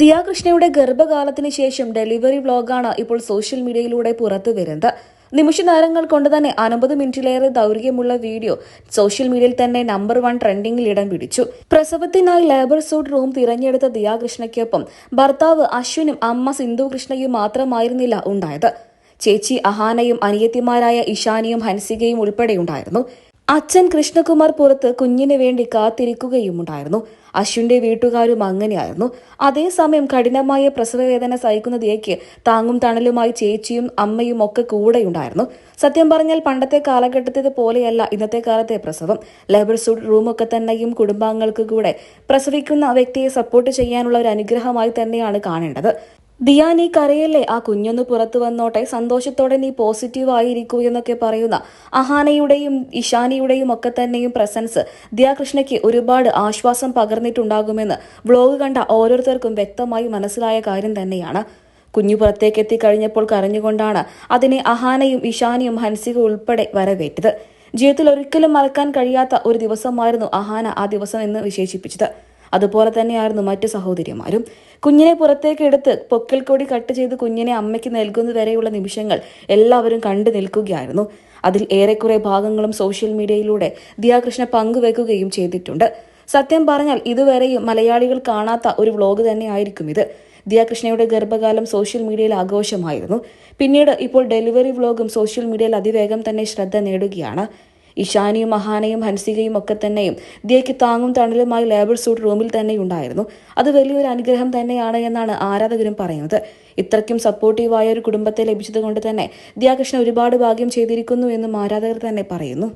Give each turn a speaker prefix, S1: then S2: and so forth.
S1: ദിയാകൃഷ്ണയുടെ ഗർഭകാലത്തിന് ശേഷം ഡെലിവറി വ്ലോഗാണ് ഇപ്പോൾ സോഷ്യൽ മീഡിയയിലൂടെ പുറത്തു വരുന്നത്. നിമിഷ നേരങ്ങൾ കൊണ്ട് തന്നെ അൻപത് മിനിറ്റിലേറെ ദൗർഘ്യമുള്ള വീഡിയോ സോഷ്യൽ മീഡിയയിൽ തന്നെ നമ്പർ വൺ ട്രെൻഡിംഗിൽ ഇടം പിടിച്ചു. പ്രസവത്തിനായി ലേബർ സൂട്ട് റൂം തിരഞ്ഞെടുത്ത ദിയാകൃഷ്ണയ്ക്കൊപ്പം ഭർത്താവ് അശ്വിനും അമ്മ സിന്ധു കൃഷ്ണയും മാത്രമായിരുന്നില്ല ഉണ്ടായത്. ചേച്ചി അഹാനയും അനിയത്തിമാരായ ഇഷാനിയും ഹൻസികയും ഉൾപ്പെടെയുണ്ടായിരുന്നു. അച്ഛൻ കൃഷ്ണകുമാർ പുറത്ത് കുഞ്ഞിന് വേണ്ടി കാത്തിരിക്കുകയുമുണ്ടായിരുന്നു. അശ്വിന്റെ വീട്ടുകാരും അങ്ങനെയായിരുന്നു. അതേസമയം കഠിനമായ പ്രസവവേദന സഹിക്കുന്ന ദിയയ്ക്ക് താങ്ങും തണലുമായി ചേച്ചിയും അമ്മയും ഒക്കെ കൂടെയുണ്ടായിരുന്നു. സത്യം പറഞ്ഞാൽ പണ്ടത്തെ കാലഘട്ടത്തെ പോലെയല്ല ഇന്നത്തെ കാലത്തെ പ്രസവം. ലേബർ സൂട്ട് റൂമൊക്കെ തന്നെയും കുടുംബാംഗങ്ങൾക്ക് കൂടെ പ്രസവിക്കുന്ന വ്യക്തിയെ സപ്പോർട്ട് ചെയ്യാനുള്ള ഒരു അനുഗ്രഹമായി തന്നെയാണ് കാണേണ്ടത്. ദിയ നീ കരയല്ലേ? ആ കുഞ്ഞൊന്ന് പുറത്തു വന്നോട്ടെ. സന്തോഷത്തോടെ നീ പോസിറ്റീവ് ആയിരിക്കൂ എന്നൊക്കെ പറയുന്ന അഹാനയുടെയും ഇഷാനിയുടെയും ഒക്കെ തന്നെയും പ്രസൻസ് ദിയാ കൃഷ്ണയ്ക്ക് ഒരുപാട് ആശ്വാസം പകർന്നിട്ടുണ്ടാകുമെന്ന് വ്ലോഗ് കണ്ട ഓരോരുത്തർക്കും വ്യക്തമായി മനസ്സിലായ കാര്യം തന്നെയാണ്. കുഞ്ഞു പുറത്തേക്ക് എത്തിക്കഴിഞ്ഞപ്പോൾ കരഞ്ഞുകൊണ്ടാണ് അതിനെ അഹാനയും ഇഷാനിയും ഹൻസിക ഉൾപ്പെടെ വരവേറ്റത്. ജീവിതത്തിൽ ഒരിക്കലും മറക്കാൻ കഴിയാത്ത ഒരു ദിവസമായിരുന്നു അഹാന ആ ദിവസം എന്ന് വിശേഷിപ്പിച്ചത്. അതുപോലെ തന്നെയായിരുന്നു മറ്റു സഹോദരിമാരും. കുഞ്ഞിനെ പുറത്തേക്ക് എടുത്ത് കൊടി കട്ട് ചെയ്ത് കുഞ്ഞിനെ അമ്മയ്ക്ക് നൽകുന്നതുവരെയുള്ള നിമിഷങ്ങൾ എല്ലാവരും കണ്ടു നിൽക്കുകയായിരുന്നു. അതിൽ ഏറെക്കുറെ ഭാഗങ്ങളും സോഷ്യൽ മീഡിയയിലൂടെ ദിയാകൃഷ്ണ പങ്കുവെക്കുകയും ചെയ്തിട്ടുണ്ട്. സത്യം പറഞ്ഞാൽ ഇതുവരെയും മലയാളികൾ കാണാത്ത ഒരു വ്ലോഗ് തന്നെയായിരിക്കും ഇത്. ദിയാകൃഷ്ണയുടെ ഗർഭകാലം സോഷ്യൽ മീഡിയയിൽ ആഘോഷമായിരുന്നു. പിന്നീട് ഇപ്പോൾ ഡെലിവറി വ്ലോഗും സോഷ്യൽ മീഡിയയിൽ അതിവേഗം തന്നെ ശ്രദ്ധ നേടുകയാണ്. ഇഷാനിയും മഹാനയും ഹൻസികയും ഒക്കെ തന്നെയും ദിയയ്ക്ക് താങ്ങും തണലുമായി ലേബർ സൂട്ട് റൂമിൽ തന്നെ ഉണ്ടായിരുന്നു അത് വലിയൊരു അനുഗ്രഹം തന്നെയാണ് എന്നാണ് ആരാധകരും പറയുന്നത്. ഇത്രയ്ക്കും സപ്പോർട്ടീവായ ഒരു കുടുംബത്തെ ലഭിച്ചതുകൊണ്ട് തന്നെ ദിയാകൃഷ്ണ ഒരുപാട് ഭാഗ്യം ചെയ്തിരിക്കുന്നു എന്നും ആരാധകർ തന്നെ പറയുന്നു.